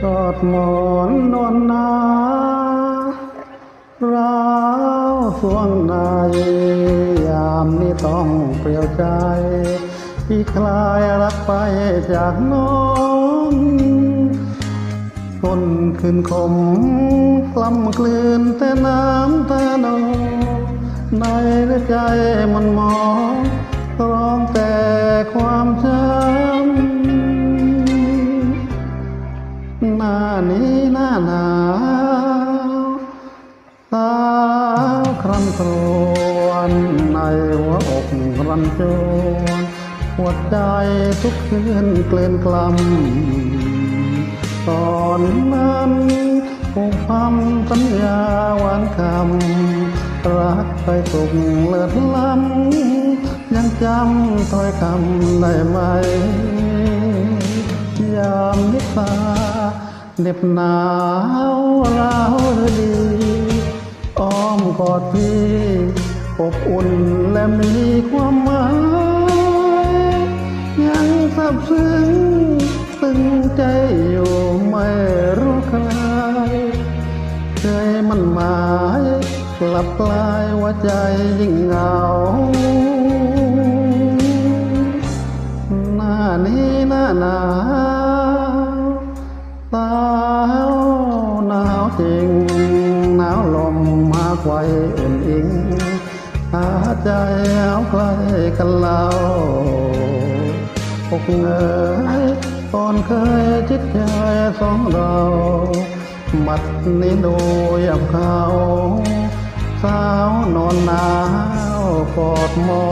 หมอนนอนนาราวสวงในยามนี้ต้องเปลี่ยวใจพี่คลายรักไปจากน้องต้นคืนคมกล้ำกลืนแต่น้ำตาโนในใจมันมองร้องแต่ความช้ำ ครวญในหัวอกรันจวนหัวใจทุกคืนเกลื่อนกลำตอนนั้นผูกพันสัญญาหวานคำรักไปสุกเลิศล้ำยังจำถ้อยคำได้ไหม ยามนิพาเหน็บหนาว ดพี่อบอุ่นและมีความหมาย ยังสับซึ้งตึงใจอยู่ไม่รู้ใครเคยมันหมายกลับกลายว่าใจยิ่งเหงา หน้านี้หน้าหนาวสาวหนาวจริงหนาวลม ไว้อุ่นอิงหาใจเอาใกล้กันเล่าอกเงยตอนเคยจิตใจสองเรามัดนี้ดูยับเขาสาวนอนหนาวกอดมอ